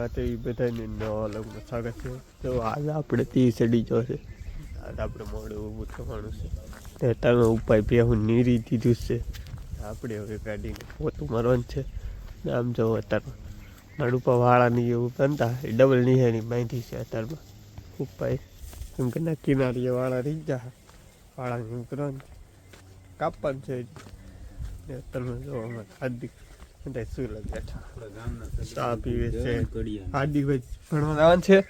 માટે એ બધાને નવા લગ્ન સ્વાગત છે. તો આજ આપણે ત્રીસ અડીચો છે. આજ આપણે મોડું ઊભું થવાનું છે. તે તમે ઉપાય પહેવું નીરી દીધું છે. આપણે હવે ગાડીને પોતું મારવાનું છે. ને આમ જો અત્યારમાં ઉપર વાળાની એવું બનતા એ ડબલ નિહાની બાંધી છે અત્યારમાં. ઉપાય કેમ કે ના કિનારીએ વાળા રહી જા વાળાની એવું કરવાનું. કાપવાનું છે. ને અત્યારમાં જો અમારે હાર્દિક બધા શું બેઠા ચા પીવે છે. હાર્દિક ભણવા જવાનું છે?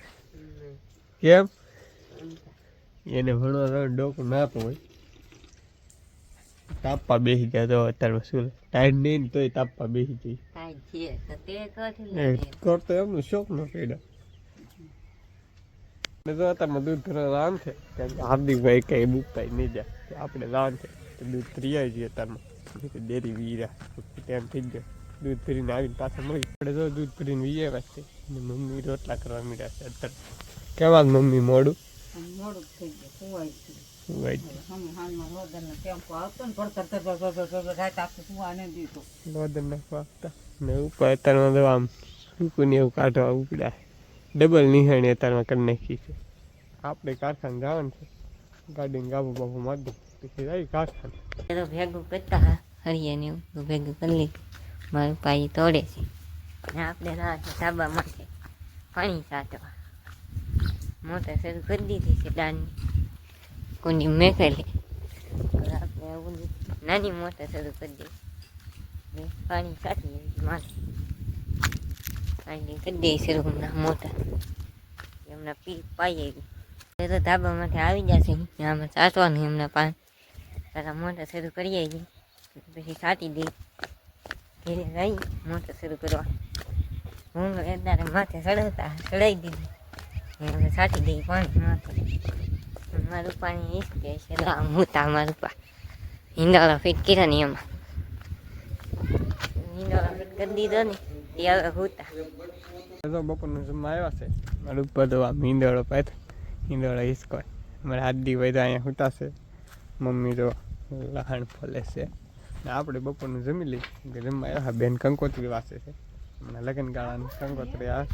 કેમ? એને ભણવા જવાનું ડોકું ના હોય. તાપવા બેસી ગયા તો અત્યારમાં શું ટાઈમ નહીં ને તોય તાપવા બેસી જઈ કાંઈ છે તો તે કરથી એ લે કરતો એમનું શોખ નો પેડા. ને તો અત્યારમાં દૂધ ભરવા આમ છે. કારણ કે હાર્દિકભાઈ કઈ મૂકતા નહીં જાય. આપણે રાન છે. દૂધ ત્રિયા જઈએ અત્યારમાં. ડેરી વીરા ટાઈમ થઈ ગયો. દૂધ ભરીને આવીને પાછા મળી પડે તો દૂધ ભરીને વીએ છે. ને મમ્મી રોટલા કરવા મીડ્યા છે અત્યારે. કેવા મમ્મી મોડું? મોડું થઈ ગયું સુવાઈ આપણે કારખાને જવાનું છે. ગાડીને ગાબુ બાબુ મારી દઉં પછી કારખાને. ભેગું કરતા હા હરિયાને ભેગું કરી લીધું. મારું પાઈ તોડે છે. અને આપણે ના સાબા માટે પાણી સાચવા મોટર શરૂ કરી દીધી છે દાળની કુંડી મેકેલી આપણે આવું નાની મોટર શરૂ કરી દઈએ. પાણી સાચી માથે પાણી કરી દઈએ શરૂ હમણાં મોટર. એમના પી પાઈએ એ તો ધાબામાંથી આવી જશે આમાં સાચવાનું એમના પાણી. પહેલાં મોટર શરૂ કરીએ છીએ પછી સાટી દઈ ધીરે રહી મોટર શરૂ કરવા. હું અત્યારે માથે ચડાવતા ચડાવી દીધી. હવે સાટી દઈ પાણી માથે મારું પાણી કહે છે, લા મૂતા મારું પા હિંડાળા ફિટ કર્યા ને એમાં. હિંડાળા ફિટ કરી દીધો ને તે હવે હોતા. બપોરનું જમવા છે. મારું ઉપર તો આમ ઈંદડો પાથ હિસકો મારા હાથ દી અહીંયા હુતા છે. મમ્મી તો લહાણ ફોલે છે. આપણે બપોરનું જમી લઈ કે જમવા આવ્યા. બેન કંકોત્રી વાસે છે. હમણાં લગ્ન ગાળાની કંકોત્રી આ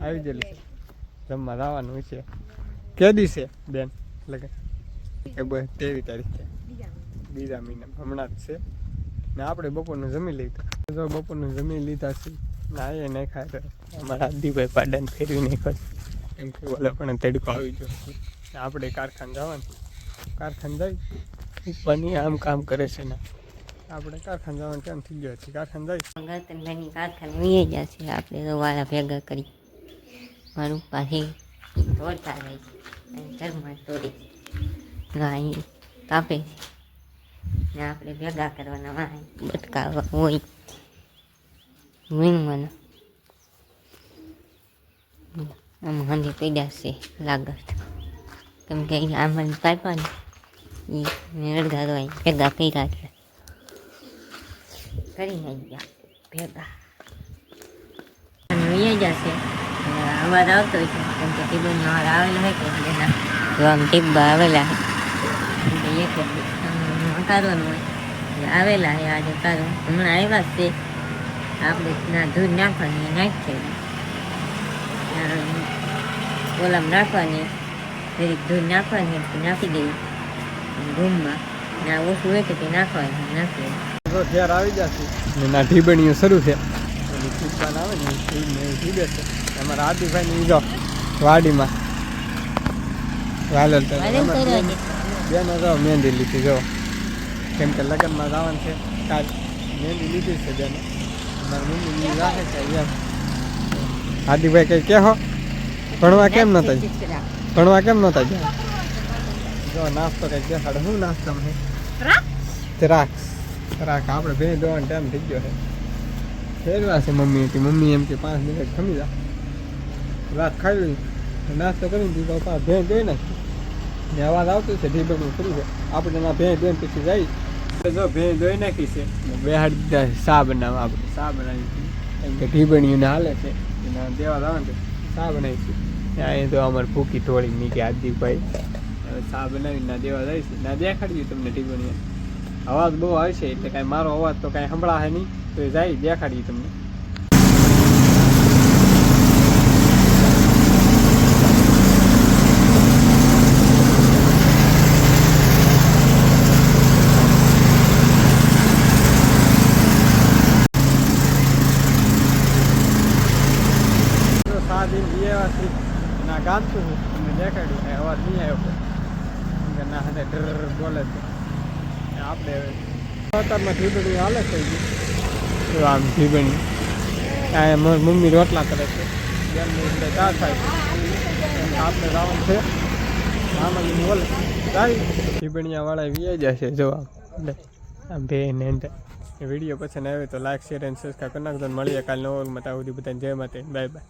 આવી ગયેલી છે. જમવા રાવાનું છે. કે દિવસે બેન? લગ્ન? એ બસ તેવી તારીખ બીજા મહિના. હમણાં જ છે. ને આપણે બપોરનું જમી લીધું. તો બપોરનું જમી લીધા છે, ના એ નહીં ખાય અમારા આદિભાઈ પાડાને ફેરવી નહીં એમ કે બોલે પણ તડકો આવી ગયો આપણે કારખાન જવાનું કારખાન જાય. ઉપરની આમ કામ કરે છે ને. આપણે કારખાને જવાનું ટાઈમ થઈ ગયો? છે કારખાને જઈ ગતનભાઈની કારખાને વીએ જશે આપણે તો વાળા ભેગા કરી. મારું પાસે તોડતા જાય છે. ઘરમાં તોડી ગાય કાપે છે. ને આપણે ભેગા કરવાના વાય બટકાવા હોય. વીણવાના. આમ હાંધી પડ્યા છે લાગત. કેમ કે આમાં કાપ્યા ને એ તો ભેગા કર્યા છે. કરી નાખ્યા. ભેગા. જશે આવતો હોય છે. કેમ કે માર આવેલો હોય કે આવેલા હોય. આજે ઉતારવા. હમણાં આવ્યા છે. આપણે ના દૂધ નાખવાની, નાખીએ. ઓલામ નાખવાની. જરીક દૂધ નાખવાની, નાખી દેવી રૂમમાં. ના ઓછું હોય તો તે નાખવાની, નાખીએ. તો ઘેર આવી જશે ના ઢીબણીઓ શરૂ છે. ઓલી આવે ને એ ઢીબે છે. અમારા આદિભાઈની જો વાડીમાં. અમારા કરવા બેન- જો મહેંદી લીધી જો. કેમ કે લગ્નમાં જવાનું છે. કાલ મહેંદી લીધી છે બેન. મારી મમ્મી રાખે છે એમ. આદિભાઈ કઈ કહો ભણવા કેમ નતા? ભણવા કેમ નતા જો નાસ્તો કઈ દેખાડે. શું નાસ્તો છે દ્રાક્ષ. દ્રાક્ષ આપણે બે દોવાનો ટાઈમ થઈ ગયો છે. ફેરવા છે મમ્મી કે મમ્મી એમ કે પાંચ મિનિટ ખમી જા. રાત ખાઈ લઈ નાસ્તો કરીને દીધો પા ભેં જોઈ નાખી. ને અવાજ આવતો છે ઢીબણું ખરું છે આપણે એના ભેં દે પછી તો જો ભેં જોઈ નાખી છે. બેહાડી દીધા સા બનાવવા આપણે. સા બનાવી એમ કે ઢીબણીઓને હાલે છે. એના દેવા છે સા બનાવી છે. અહીંયા તો અમારે ભૂકી થોડી નીકળી હવે સા બનાવીને ના દેવા જાય છે ના દેખાડી તમને ઢીબણીઓ. અવાજ બહુ આવશે, એટલે કાંઈ મારો અવાજ તો કાંઈ સંભળાશે નહીં, તો એ જાય દેખાડીએ તમને. ના ગામ છું મેં દેખાડ્યું અવાજ નહીં આવ્યો. ના હાથે ડર બોલે છે. આપણે અત્યારમાં ધીબડી હાલે થઈ તો આમ ધીબડી? આ મારી મમ્મી રોટલા કરે છે. બેનની ચા થાય છે. આપણે જવાનું છે. આમાં બોલે જાય ધીબડિયા વાળા વી જશે જો આમ. બે ને વીડિયો પસંદ આવે તો લાઈક શેર અને સબસ્ક્રાઈબ કરી નાખજો મળીએ કાલે નવો મતા સુધી બધાને જય માતે બાય બાય